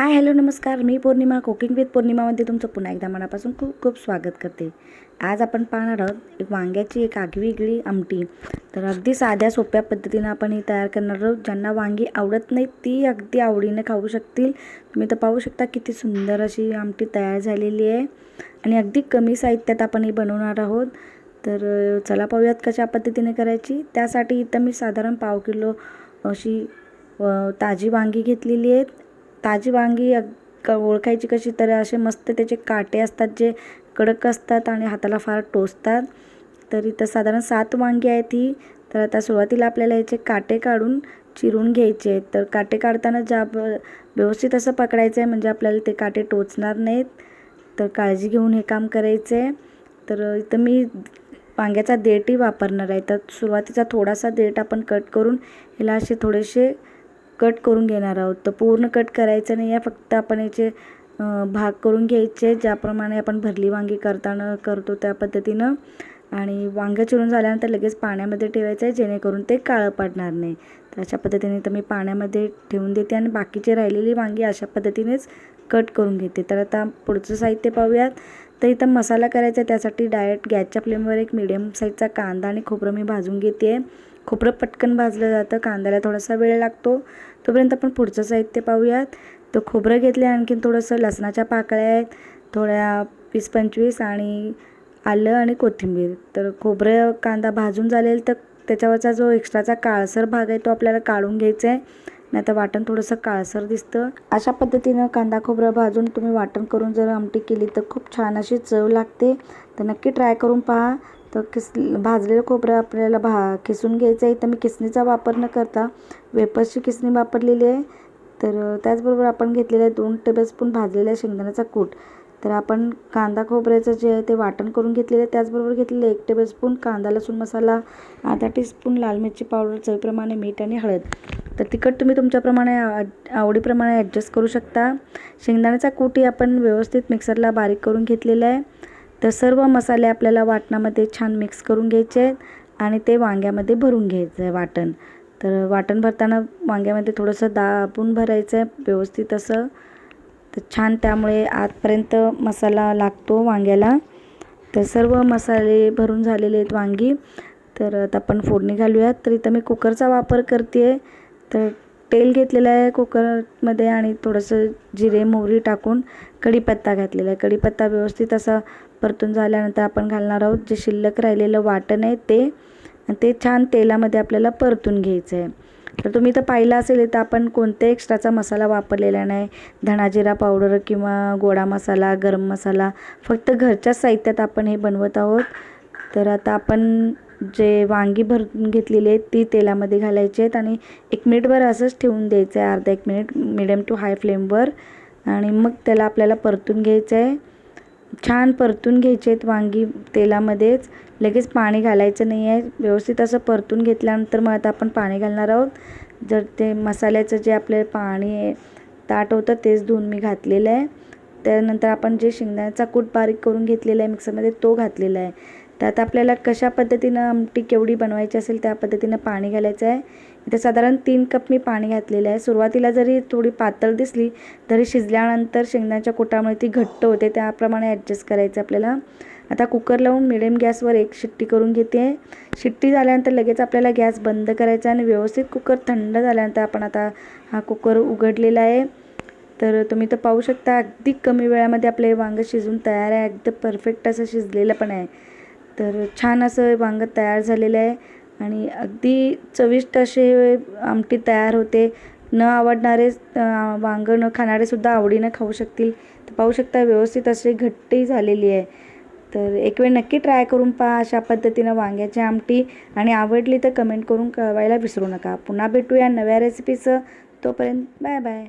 Hi hello नमस्कार. मी पौर्णिमा cooking with पौर्णिमामध्ये तुमचं पुन्हा एकदा मनापासून खूप खूप स्वागत करते. आज आपण पाहणार आहोत एक वांग्याची एक आगळीवेगळी आमटी. तर अगदी साध्या सोप्या पद्धतीनं आपण ही तयार करणार आहोत. ज्यांना वांगी आवडत नाही ती अगदी आवडीने खाऊ शकतील. तुम्ही तर पाहू शकता किती सुंदर अशी आमटी तयार झालेली आहे. आणि अगदी कमी साहित्यात आपण ही बनवणार आहोत. तर चला पाहूयात कशा पद्धतीने करायची. त्यासाठी इथं मी साधारण पाव किलो अशी ताजी वांगी घेतलेली आहेत ताजी वांगी अग- ओळखायची कशी? तर असे मस्त त्याचे काटे असतात जे कडक असतात आणि हाताला फार टोचतात. तर इथं साधारण सात वांगी आहेत ही. तर आता सुरुवातीला आपल्याला याचे काटे काढून चिरून घ्यायचे. आहेत तर काटे काढताना ज्या ब- व्यवस्थित असं पकडायचं आहे म्हणजे आपल्याला ते काटे टोचणार नाहीत. तर काळजी घेऊन हे काम करायचं. आहे तर इथं मी वांग्याचा देठही वापरणार आहे. तर सुरुवातीचा थोडासा देठ आपण कट करून ह्याला असे थोडेसे कट करून घेणार आहोत. तर पूर्ण कट करायचं नाही आहे. फक्त आपण याचे भाग करून घ्यायचे ज्याप्रमाणे आपण भरली वांगी करताना करतो त्या पद्धतीनं. आणि वांगं चिरून झाल्यानंतर लगेच पाण्यामध्ये ठेवायचं आहे जेणेकरून ते काळं पडणार नाही. तर अशा पद्धतीने तर मी पाण्यामध्ये ठेवून देते आणि बाकीचे राहिलेली वांगी अशा पद्धतीनेच कट करून घेते. तर आता पुढचं साहित्य पाहूयात. तर इथं मसाला करायचा आहे. त्यासाठी डायरेक्ट गॅसच्या फ्लेमवर एक मिडियम साईजचा कांदा आणि खोबरं मी भाजून घेते. आहे खोबरं पटकन भाजलं जातं कांद्याला थोडासा वेळ लागतो. तोपर्यंत आपण पुढचं साहित्य पाहूयात. तर खोबरं घेतलं आणखीन थोडंसं लसणाच्या पाकळ्या आहेत. थोड्या वीस पंचवीस आणि आलं आणि कोथिंबीर. तर खोबरं कांदा भाजून झालेल तर त्याच्यावरचा जो एक्स्ट्राचा काळसर भाग आहे तो आपल्याला काढून घ्यायचा आहे. नाही तर वाटण थोडंसं काळसर दिसतं. अशा पद्धतीनं कांदा खोबरं भाजून तुम्ही वाटण करून जर आमटी केली तर खूप छान अशी चव लागते. तर नक्की ट्राय करून पहा. तर किस भाजलेलं खोबरं आपल्याला भा किसून घ्यायचं आहे. तर मी किसणीचा वापर न करता वेपर्सची किसणी वापरलेली आहे. तर त्याचबरोबर आपण घेतलेलं आहे दोन टेबलस्पून भाजलेल्या शेंगदाण्याचा कूट. तर आपण कांदा खोबऱ्याचं जे आहे ते वाटण करून घेतलेलं आहे. त्याचबरोबर घेतलेलं एक टेबलस्पून कांदा लसूण मसाला अर्धा टीस्पून लाल मिरची पावडर चवीप्रमाणे मीठ आणि हळद. तर तिखट तुम्ही तुमच्याप्रमाणे आ- आवडीप्रमाणे ॲडजस्ट करू शकता. शेंगदाण्याचा कूटही आपण व्यवस्थित मिक्सरला बारीक करून घेतलेला आहे. तर सर्व मसाले आपल्याला वाटणामध्ये छान मिक्स करून घ्यायचे आहेत आणि ते वांग्यामध्ये भरून घ्यायचं आहे वाटण. तर वाटण भरताना वांग्यामध्ये थोडंसं दाबून भरायचं आहे व्यवस्थित असं. तर छान त्यामुळे आतपर्यंत मसाला लागतो वांग्याला. तर सर्व मसाले भरून झालेले आहेत वांगी. तर आता आपण फोडणी घालूयात. तर इथं मी कुकरचा वापर करते आहे तर तेल घेतलेलं आहे कुकरमध्ये आणि थोडंसं जिरे मोहरी टाकून कढीपत्ता घातलेला आहे. कढीपत्ता व्यवस्थित असा परतून झाल्यानंतर आपण घालणार आहोत. जे शिल्लक राहिलेलं वाटण आहे ते आणि ते छान तेलामध्ये आपल्याला परतून घ्यायचं आहे. तर तुम्ही तर पाहिलं असेल तर आपण कोणत्या एक्स्ट्राचा मसाला वापरलेला नाही. धणाजिरा पावडर किंवा गोडा मसाला गरम मसाला फक्त घरच्याच साहित्यात आपण हे बनवत आहोत. तर आता आपण जे वांगी भरून घेतलेली आहेत ती तेलामध्ये घालायची आहेत आणि एक मिनिटभर असंच ठेवून द्यायचं आहे अर्धा एक मिनिट मिडियम टू हाय फ्लेमवर आणि मग त्याला आपल्याला परतून घ्यायचं आहे छान परतून घ्यायचे आहेत वांगी तेलामध्येच. लगेच पाणी घालायचं नाही आहे व्यवस्थित असं परतून घेतल्यानंतर मग आता आपण पाणी घालणार आहोत. जर ते मसाल्याचं जे आपले पाणी आहे ताट होतं तेच धुवून मी घातलेलं आहे. त्यानंतर आपण जे शेंगदाण्याचा कूट बारीक करून घेतलेला आहे मिक्सरमध्ये तो घातलेला आहे. त्यात आपल्याला कशा पद्धतीनं आमटी केवढी बनवायची असेल त्या पद्धतीनं पाणी घालायचं आहे. इथे साधारण तीन कप मी पाणी घातलेलं आहे. सुरुवातीला जरी थोडी पातळ दिसली तरी शिजल्यानंतर शेंगदाण्याच्या कुटामुळे ती घट्ट होते. त्याप्रमाणे ॲडजस्ट करायचं आपल्याला. आता कुकर लावून मिडियम गॅसवर एक शिट्टी करून घेते. शिट्टी झाल्यानंतर लगेच आपल्याला गॅस बंद करायचा आणि व्यवस्थित कुकर थंड झाल्यानंतर आपण आता हा कुकर उघडलेला आहे. तर तुम्ही तर पाहू शकता अगदी कमी वेळामध्ये आपले वांगं शिजून तयार आहे. अगदी परफेक्ट असं शिजलेलं पण आहे. तर छान असं वांगं तयार झालेलं आहे. आणि अगदी चविष्ट असे आमटी तयार होते. न आवडणारे वांगं न खाणारेसुद्धा आवडीनं खाऊ शकतील. तर पाहू शकता व्यवस्थित अशी घट्टही झालेली आहे. तर एक वेळ नक्की ट्राय करून पहा अशा पद्धतीनं वांग्याची आमटी. आणि आवडली तर कमेंट करून कळवायला विसरू नका. पुन्हा भेटूया नव्या रेसिपीचं. तोपर्यंत बाय बाय.